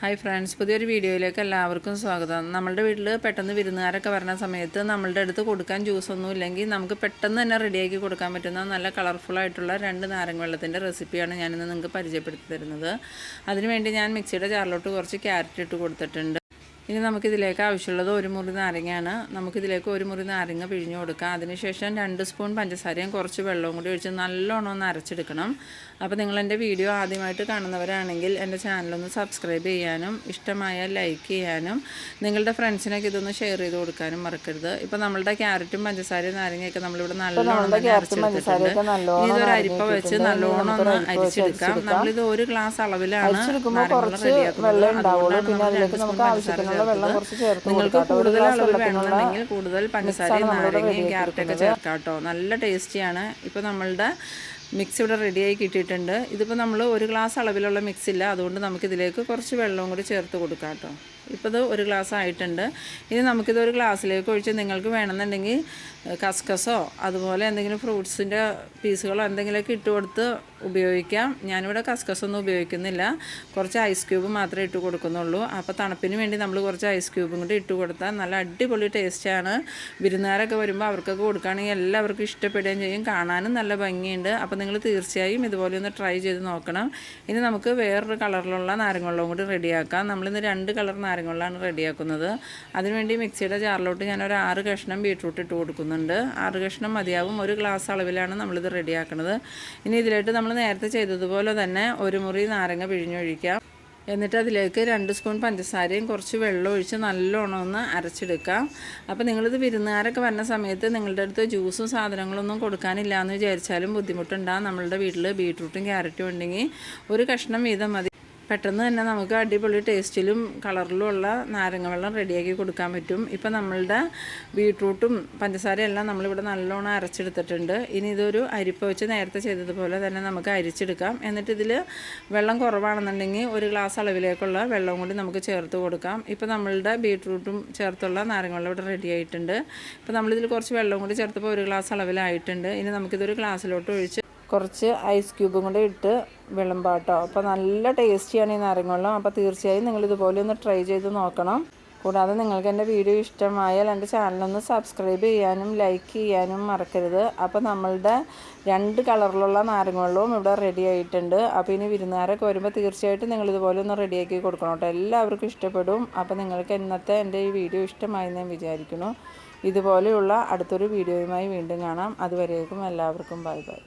Hi friends പുതിയൊരു വീഡിയോയിലേക്ക് എല്ലാവർക്കും സ്വാഗതം. നമ്മളുടെ വീട്ടിൽ പെട്ടെന്ന് വിരുന്നുകാരൊക്കെ വരുന്ന സമയത്ത് നമ്മളുടെ അടുത്ത് കൊടുക്കാൻ ജ്യൂസൊന്നും ഇല്ലെങ്കിൽ നമുക്ക് പെട്ടെന്ന് തന്നെ റെഡിയാക്കി കൊടുക്കാൻ പറ്റുന്ന നല്ല കളർഫുള്ളായിട്ടുള്ള രണ്ട് നാരങ്ങ വെള്ളത്തിന്റെ റെസിപ്പിയാണ് ഞാനിന്ന് നിങ്ങൾക്ക് പരിചയപ്പെടുത്തി തരുന്നത്. അതിനുവേണ്ടി ഞാൻ മിക്സിയുടെ ജാറിലോട്ട് കുറച്ച് ക്യാരറ്റ് ഇട്ട് കൊടുത്തിട്ടുണ്ട്. ഇനി നമുക്കിതിലേക്ക് ആവശ്യമുള്ളത് ഒരു മുറി നാരങ്ങയാണ്. നമുക്കിതിലേക്ക് ഒരു മുറി നാരങ്ങ പിഴിഞ്ഞു കൊടുക്കാം. അതിനുശേഷം രണ്ട് സ്പൂൺ പഞ്ചസാരയും കുറച്ച് വെള്ളവും കൂടി ഒഴിച്ച് നല്ലോണം ഒന്ന് അരച്ചെടുക്കണം. അപ്പോൾ നിങ്ങൾ എന്റെ വീഡിയോ ആദ്യമായിട്ട് കാണുന്നവരാണെങ്കിൽ എന്റെ ചാനലൊന്ന് സബ്സ്ക്രൈബ് ചെയ്യാനും ഇഷ്ടമായ ലൈക്ക് ചെയ്യാനും നിങ്ങളുടെ ഫ്രണ്ട്സിനൊക്കെ ഇതൊന്ന് ഷെയർ ചെയ്ത് കൊടുക്കാനും മറക്കരുത്. ഇപ്പോൾ നമ്മളുടെ ക്യാരറ്റും പഞ്ചസാരയും നാരങ്ങയൊക്കെ നമ്മളിവിടെ നല്ലോണം തന്നെ അരച്ചെടുത്തിട്ടുണ്ട്. ഇതൊരു അരിപ്പ വെച്ച് നല്ലോണം ഒന്ന് അരിച്ചെടുക്കാം. നമ്മളിത് ഒരു ഗ്ലാസ് അളവിലാണ് നാരങ്ങ റെഡിയാക്കുന്നത് അതുകൊണ്ടാണ് നമ്മൾ പഞ്ചസാര നിങ്ങൾക്ക് കൂടുതൽ അളവ് വേണമെന്നുണ്ടെങ്കിൽ കൂടുതൽ പഞ്ചസാരയും നാരങ്ങയും ക്യാരറ്റൊക്കെ ചേർക്കാം കേട്ടോ നല്ല ടേസ്റ്റിയാണ്. ഇപ്പോൾ നമ്മളുടെ മിക്സ് ഇവിടെ റെഡിയായി കിട്ടിയിട്ടുണ്ട്. ഇതിപ്പോൾ നമ്മൾ ഒരു ഗ്ലാസ് അളവിലുള്ള മിക്സ് ഇല്ല. അതുകൊണ്ട് നമുക്കിതിലേക്ക് കുറച്ച് വെള്ളവും കൂടി ചേർത്ത് കൊടുക്കാം കേട്ടോ. ഇപ്പോൾ ഇത് ഒരു ഗ്ലാസ് ആയിട്ടുണ്ട്. ഇനി നമുക്കിത് ഒരു ഗ്ലാസ്സിലേക്ക് ഒഴിച്ച് നിങ്ങൾക്ക് വേണമെന്നുണ്ടെങ്കിൽ കസ്കസോ അതുപോലെ എന്തെങ്കിലും ഫ്രൂട്ട്സിന്റെ പീസുകളോ എന്തെങ്കിലുമൊക്കെ ഇട്ട് കൊടുത്ത് ഉപയോഗിക്കാം. ഞാനിവിടെ കസ്കസൊന്നും ഉപയോഗിക്കുന്നില്ല. കുറച്ച് ഐസ് ക്യൂബ് മാത്രമേ ഇട്ട് കൊടുക്കുന്നുള്ളൂ. അപ്പോൾ തണുപ്പിന് വേണ്ടി നമ്മൾ കുറച്ച് ഐസ് ക്യൂബും കൂടി ഇട്ട് കൊടുത്താൽ നല്ല അടിപൊളി ടേസ്റ്റാണ് വിരുന്നുകാരൊക്കെ വരുമ്പോൾ അവർക്കൊക്കെ കൊടുക്കുകയാണെങ്കിൽ എല്ലാവർക്കും ഇഷ്ടപ്പെടുകയും ചെയ്യും. കാണാനും നല്ല ഭംഗിയുണ്ട്. അപ്പോൾ നിങ്ങൾ തീർച്ചയായും ഇതുപോലെ ഒന്ന് ട്രൈ ചെയ്ത് നോക്കണം. ഇനി നമുക്ക് വേറൊരു കളറിലുള്ള നാരങ്ങവെള്ളവും കൂടി റെഡിയാക്കാം നമ്മളിന്ന് രണ്ട് കളർ നാരങ്ങവെള്ളമാണ് റെഡിയാക്കുന്നത് അതിനുവേണ്ടി മിക്സിയുടെ ജാറിലോട്ട് ഞാൻ ഒരു ആറ് കഷ്ണം ബീട്രൂട്ട് ഇട്ട് കൊടുക്കുന്നുണ്ട്. ആറ് കഷ്ണം മതിയാവും. ഒരു ഗ്ലാസ് അളവിലാണ് നമ്മളിത് റെഡിയാക്കുന്നത് ഇനി ഇതിലായിട്ട് നമ്മൾ നേരത്തെ ചെയ്തതുപോലെ തന്നെ ഒരു മുറി നാരങ്ങ പിഴിഞ്ഞൊഴിക്കാം. എന്നിട്ട് അതിലേക്ക് രണ്ട് സ്പൂൺ പഞ്ചസാരയും കുറച്ച് വെള്ളം ഒഴിച്ച് നല്ലോണം ഒന്ന് അരച്ചെടുക്കാം. അപ്പോൾ നിങ്ങളിത് വിരുന്നുകാരൊക്കെ വരുന്ന സമയത്ത് നിങ്ങളുടെ അടുത്ത് ജ്യൂസും സാധനങ്ങളൊന്നും കൊടുക്കാനില്ല എന്ന് വിചാരിച്ചാലും ബുദ്ധിമുട്ടുണ്ടാകും നമ്മളുടെ വീട്ടിൽ ബീട്രൂട്ടും ക്യാരറ്റും ഉണ്ടെങ്കിൽ ഒരു കഷ്ണം വീതം മതി. പെട്ടെന്ന് തന്നെ നമുക്ക് അടിപൊളി ടേസ്റ്റിലും കളറിലും ഉള്ള നാരങ്ങ വെള്ളം റെഡിയാക്കി കൊടുക്കാൻ പറ്റും. ഇപ്പം നമ്മളുടെ ബീട്രൂട്ടും പഞ്ചസാരയും എല്ലാം നമ്മളിവിടെ നല്ലോണം അരച്ചെടുത്തിട്ടുണ്ട്. ഇനി ഇതൊരു അരിപ്പ വെച്ച് നേരത്തെ ചെയ്തതുപോലെ തന്നെ നമുക്ക് അരിച്ചെടുക്കാം. എന്നിട്ട് ഇതിൽ വെള്ളം കുറവാണെന്നുണ്ടെങ്കിൽ ഒരു ഗ്ലാസ് അളവിലേക്കുള്ള വെള്ളം കൂടി നമുക്ക് ചേർത്ത് കൊടുക്കാം. ഇപ്പം നമ്മളുടെ ബീട്രൂട്ടും ചേർത്തുള്ള നാരങ്ങ വെള്ളം ഇവിടെ റെഡി ആയിട്ടുണ്ട്. ഇപ്പം നമ്മളിതിൽ കുറച്ച് വെള്ളം കൂടി ചേർത്തപ്പോൾ ഒരു ഗ്ലാസ് അളവിലായിട്ടുണ്ട്. ഇനി നമുക്കിതൊരു ഗ്ലാസ്സിലോട്ട് ഒഴിച്ച് കുറച്ച് ഐസ് ക്യൂബും കൂടെ ഇട്ട് വിളമ്പാട്ടോ. അപ്പോൾ നല്ല ടേസ്റ്റിയാണ് ഈ നാരങ്ങവെള്ളം. അപ്പോൾ തീർച്ചയായും നിങ്ങൾ ഇതുപോലെ ഒന്ന് ട്രൈ ചെയ്ത് നോക്കണം. കൂടാതെ നിങ്ങൾക്ക് എന്റെ വീഡിയോ ഇഷ്ടമായാൽ എന്റെ ചാനലൊന്ന് സബ്സ്ക്രൈബ് ചെയ്യാനും ലൈക്ക് ചെയ്യാനും മറക്കരുത്. അപ്പോൾ നമ്മളുടെ രണ്ട് കളറിലുള്ള നാരങ്ങവെള്ളവും ഇവിടെ റെഡി ആയിട്ടുണ്ട്. അപ്പോൾ ഇനി വിരുന്നുകാരൊക്കെ വരുമ്പോൾ തീർച്ചയായിട്ടും നിങ്ങൾ ഇതുപോലെ ഒന്ന് റെഡിയാക്കി കൊടുക്കണം കേട്ടോ. എല്ലാവർക്കും ഇഷ്ടപ്പെടും. അപ്പോൾ നിങ്ങൾക്ക് ഇന്നത്തെ എന്റെ ഈ വീഡിയോ ഇഷ്ടമായി ഞാൻ വിചാരിക്കുന്നു. ഇതുപോലെയുള്ള അടുത്തൊരു വീഡിയോയുമായി വീണ്ടും കാണാം. അതുവരേക്കും എല്ലാവർക്കും ബൈ ബൈ